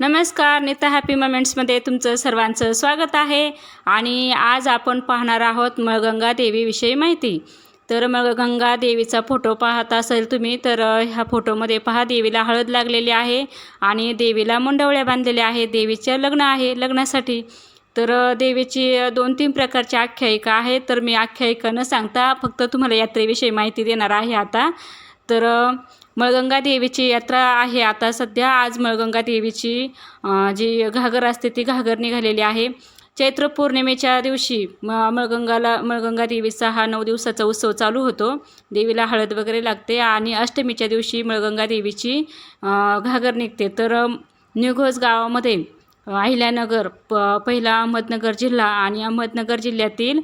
नमस्कार नीता हॅपी मोमेंट्समध्ये तुमचं सर्वांचं स्वागत आहे. आणि आज आपण पाहणार आहोत मळगंगा देवीविषयी माहिती. तर मळगंगा देवीचा फोटो पाहत असेल तुम्ही तर ह्या फोटोमध्ये पहा देवीला हळद लागलेली आहे आणि देवीला मुंडवळ्या बांधलेल्या आहे देवीचे लग्न आहे लग्नासाठी. तर देवीची दोन तीन प्रकारची आख्यायिका आहे तर मी आख्यायिका न सांगता फक्त तुम्हाला यात्रेविषयी माहिती देणार आहे आता. तर मळगंगा देवीची यात्रा आहे. आता सध्या आज मळगंगा देवीची जी घागर असते ती घागर निघालेली आहे. चैत्र पौर्णिमेच्या दिवशी म मळगंगाला मळगंगा देवीचा हा नऊ दिवसाचा उत्सव चालू होतो. देवीला हळद वगैरे लागते आणि अष्टमीच्या दिवशी मळगंगा देवीची घागर निघते. तर निघोज गावामध्ये अहिल्यानगर प पहिला अहमदनगर जिल्हा आणि अहमदनगर जिल्ह्यातील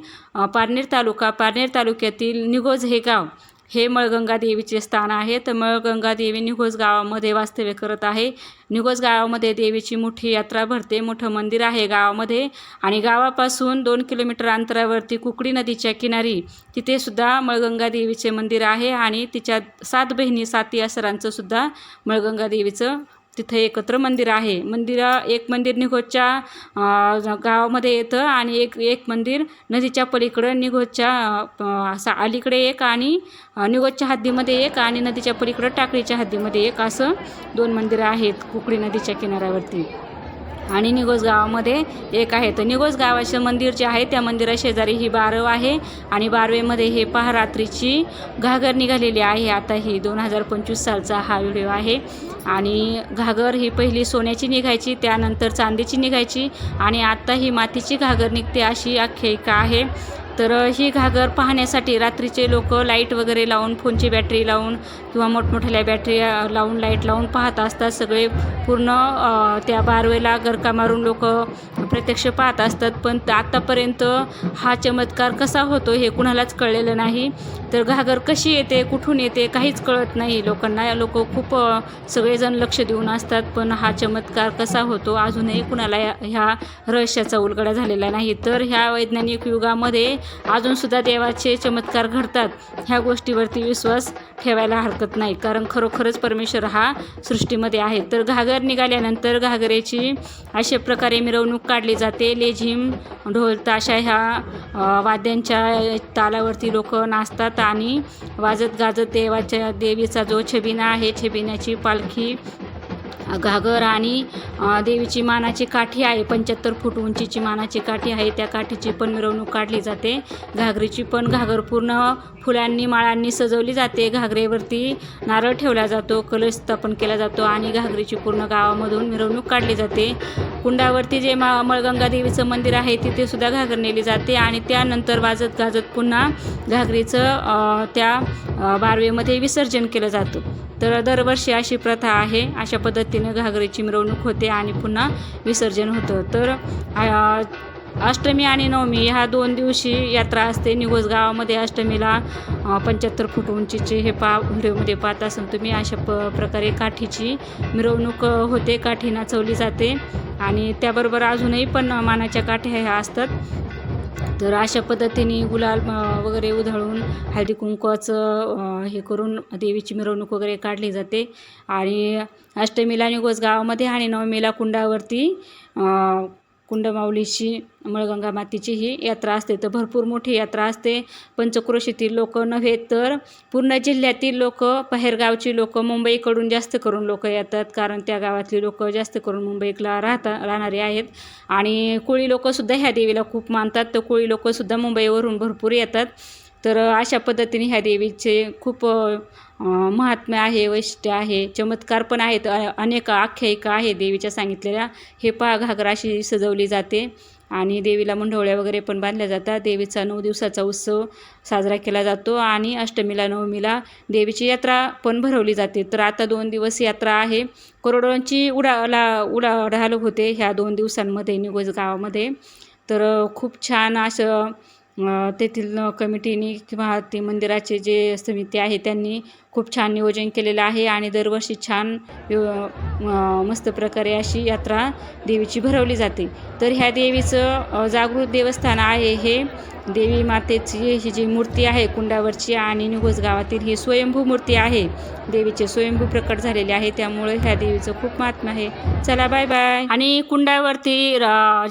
पारनेर तालुका पारनेर तालुक्यातील निघोज हे गाव हे मळगंगा देवीचे स्थान आहे. तर मळगंगा देवी निघोज गावामध्ये वास्तव्य करत आहे. निघोज गावामध्ये देवीची मोठी यात्रा भरते. मोठं मंदिर आहे गावामध्ये आणि गावापासून दोन किलोमीटर अंतरावरती कुकडी नदीच्या किनारी. तिथे सुद्धा मळगंगा देवीचे मंदिर आहे आणि तिच्या सात बहिणी साती असरांचं सुद्धा मळगंगा देवीचं तिथे एकत्र मंदिर आहे. मंदिरा एक मंदिर निघोजच्या गावामध्ये येतं आणि एक एक मंदिर नदीच्या पलीकडं निघोजच्या अ, असं अलीकडे एक आणि निघोजच्या हद्दीमध्ये एक आणि नदीच्या पलीकडं टाकळीच्या हद्दीमध्ये एक असं दोन मंदिरं आहेत कुकडी नदीच्या किनाऱ्यावरती. आणि निघोज गावामध्ये एक आहे. तर निघोज गावाचं मंदिर जे आहे त्या मंदिरा शेजारी ही बारव आहे आणि बारवेमध्ये हे पहा रात्रीची घागर निघालेली आहे. आता ही दोन हजार पंचवीस सालचा हा व्हिडिओ आहे आणि घागर ही पहिली सोन्याची निघायची त्यानंतर चांदीची निघायची आणि आत्ता ही मातीची घागर निघते अशी आख्यायिका आहे. तर ही घागर पाहण्यासाठी रात्रीचे लोक लाइट वगैरे लावून फोनची बॅटरी लावून किंवा मोठमोठ्या बॅटरी लावून लाइट लावून पाहत असतात. सगळे पूर्ण त्या बारवेला गरका मारून लोक प्रत्यक्ष पाहत असतात. पण आत्तापर्यंत हा चमत्कार कसा होतो हे कुणालाच कळलेलं नाही. तर घागर कशी येते कुठून येते काहीच कळत नाही. लोकांना लोक खूप सगळेजण लक्ष देऊन असतात. पण हा चमत्कार कसा होतो अजूनही कुणाला या- ह्या रहस्याचा उलगडा झालेला नाही. तर ह्या वैज्ञानिक युगामध्ये अजूनसुद्धा देवाचे चमत्कार घडतात. ह्या गोष्टीवरती विश्वास ठेवायला हरकत नाही. कारण खरोखरच परमेश्वर हा सृष्टीमध्ये आहे. तर घागर निघाल्यानंतर घागरेची अशा प्रकारे मिरवणूक काढली जाते. लेझिम ढोल ताशा ह्या वाद्यांच्या तालावरती लोक नाचतात आणि वाजत गाजत देवाच्या देवीचा जो छबिना आहे छबिन्याची पालखी घागर आणि देवीची मानाची काठी आहे. पंच्याहत्तर फूट उंचीची मानाची काठी आहे. त्या काठीची पण मिरवणूक काढली जाते. घागरीची पण घागर पूर्ण फुलांनी माळांनी सजवली जाते. घागरेवरती नारळ ठेवला जातो. कलश स्थापन केला जातो आणि घागरीची पूर्ण गावामधून मिरवणूक काढली जाते. कुंडावरती जे मा मळगंगा देवीचं मंदिर आहे तिथे सुद्धा घागर नेली जाते आणि त्यानंतर वाजत गाजत पुन्हा घागरीचं त्या बारवेमध्ये विसर्जन केलं जातं. तर दरवर्षी अशी प्रथा आहे. अशा पद्धतीनं घागरीची मिरवणूक होते आणि पुन्हा विसर्जन होतं. तर अष्टमी आणि नवमी ह्या दोन दिवशी यात्रा असते. निघोज गावामध्ये अष्टमीला पंच्याहत्तर फूट उंचीचे हे पा व्हिडिओमध्ये पाहत असून तुम्ही अशा प प्रकारे काठीची मिरवणूक होते. काठी नाचवली जाते आणि त्याबरोबर अजूनही पण मानाच्या काठ्या ह्या असतात. तर अशा पद्धतीने गुलाल वगैरे उधळून हळदी कुंकवाचं हे करून देवीची मिरवणूक वगैरे काढली जाते. आणि अष्टमीला निघोज गावामध्ये आणि नवमीला कुंडावरती कुंडमाऊलीची मळगंगा मातीची ही यात्रा असते. तर भरपूर मोठी यात्रा असते. पंचक्रोशीतील लोक नव्हे तर पूर्ण जिल्ह्यातील लोक बाहेरगावची लोक मुंबईकडून जास्त करून लोक येतात. कारण त्या गावातली लोक जास्त करून मुंबईला राहता राहणारे आहेत. आणि कोळी लोकसुद्धा ह्या देवीला खूप मानतात. तर कोळी लोकसुद्धा मुंबईवरून भरपूर येतात. तर अशा पद्धतीने ह्या देवीचे खूप महात्म्य आहे वैशिष्ट्य आहे चमत्कार पण आहेत अनेक आख्यायिका आहे देवीच्या सांगितलेल्या. हे पा घागरा अशी सजवली जाते आणि देवीला मुंढवळ्या वगैरे पण बांधल्या जातात. देवीचा नऊ दिवसाचा उत्सव साजरा केला जातो आणि अष्टमीला नवमीला देवीची यात्रा पण भरवली जाते. तर आता दोन दिवस यात्रा आहे. करोडोंची उडाला उडाढाल होते ह्या दोन दिवसांमध्ये निगोज गावामध्ये तर खूप छान असं तेथील कमिटीने किंवा ते मंदिराचे जे समिती आहे त्यांनी खूप छान नियोजन केलेलं आहे आणि दरवर्षी छान मस्त प्रकारे अशी यात्रा देवीची भरवली जाते. तर ह्या देवीचं जागृत देवस्थान आहे हे. देवी मातेची ही जी मूर्ती आहे कुंडावरची आणि निघोज गावातील ही स्वयंभू मूर्ती आहे. देवीचे स्वयंभू प्रकट झालेले आहे त्यामुळे ह्या देवीचं खूप महात्म्य आहे. चला बाय बाय. आणि कुंडावरती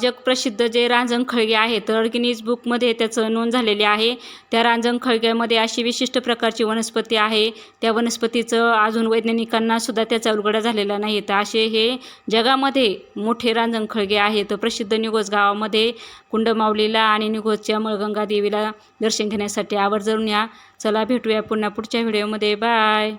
जगप्रसिद्ध जे रांजण खळगे आहे तर गिनीज बुकमध्ये त्याचं नोंद झालेली आहे. त्या रांजण खळग्यामध्ये अशी विशिष्ट प्रकारची वनस्पती आहे. त्या वनस्पतीचं अजून वैज्ञानिकांना सुद्धा त्याचा उलगडा झालेला नाही. तर असे हे जगामध्ये मोठे रांजणखळगे आहेत. प्रसिद्ध निघोज गावामध्ये कुंडमाऊलीला आणि निघोजच्या मळगंगा देवीला दर्शन घेण्यासाठी आवर्जून या. चला भेटूया पुन्हा पुढच्या व्हिडिओमध्ये. बाय!